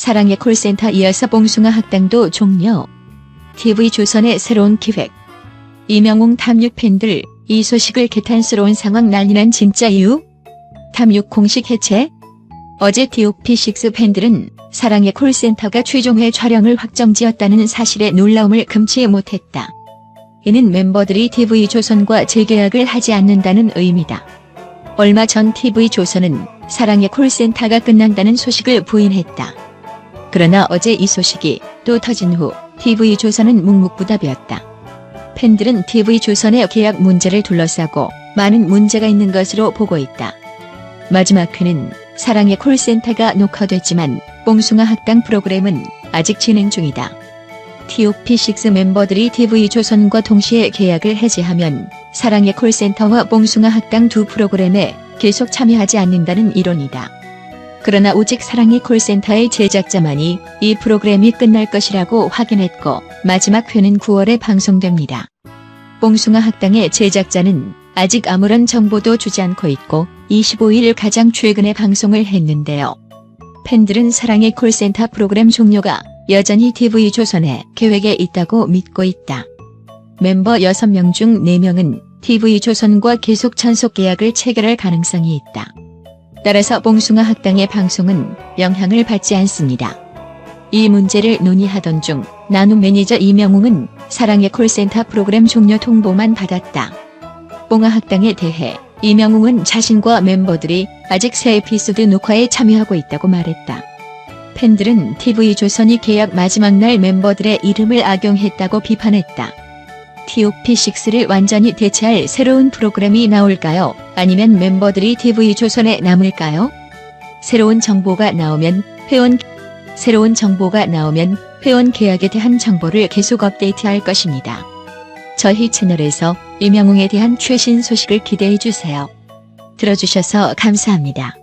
사랑의 콜센터 이어서 봉숭아 학당도 종료. TV조선의 새로운 기획. 이명웅 탐육 팬들 이 소식을 개탄스러운 상황 난리난 진짜 이유? 탐육 공식 해체? 어제 DOP6 팬들은 사랑의 콜센터가 최종회 촬영을 확정지었다는 사실에 놀라움을 금치 못했다. 이는 멤버들이 TV조선과 재계약을 하지 않는다는 의미다. 얼마 전 TV조선은 사랑의 콜센터가 끝난다는 소식을 부인했다. 그러나 어제 이 소식이 또 터진 후 TV조선은 묵묵부답이었다. 팬들은 TV조선의 계약 문제를 둘러싸고 많은 문제가 있는 것으로 보고 있다. 마지막 회는 사랑의 콜센터가 녹화됐지만 봉숭아 학당 프로그램은 아직 진행 중이다. TOP6 멤버들이 TV조선과 동시에 계약을 해지하면 사랑의 콜센터와 봉숭아 학당 두 프로그램에 계속 참여하지 않는다는 이론이다. 그러나 오직 사랑의 콜센터의 제작자만이 이 프로그램이 끝날 것이라고 확인했고 마지막 회는 9월에 방송됩니다. 봉숭아 학당의 제작자는 아직 아무런 정보도 주지 않고 있고 25일 가장 최근에 방송을 했는데요. 팬들은 사랑의 콜센터 프로그램 종료가 여전히 TV조선의 계획에 있다고 믿고 있다. 멤버 6명 중 4명은 TV조선과 계속 전속 계약을 체결할 가능성이 있다. 따라서 봉숭아 학당의 방송은 영향을 받지 않습니다. 이 문제를 논의하던 중 나눔 매니저 이명웅은 사랑의 콜센터 프로그램 종료 통보만 받았다. 봉화 학당에 대해 이명웅은 자신과 멤버들이 아직 새 에피소드 녹화에 참여하고 있다고 말했다. 팬들은 TV조선이 계약 마지막 날 멤버들의 이름을 악용했다고 비판했다. TOP6를 완전히 대체할 새로운 프로그램이 나올까요? 아니면 멤버들이 TV조선에 남을까요? 새로운 정보가 나오면 회원 새로운 정보가 나오면 회원 계약에 대한 정보를 계속 업데이트할 것입니다. 저희 채널에서 이명웅에 대한 최신 소식을 기대해 주세요. 들어주셔서 감사합니다.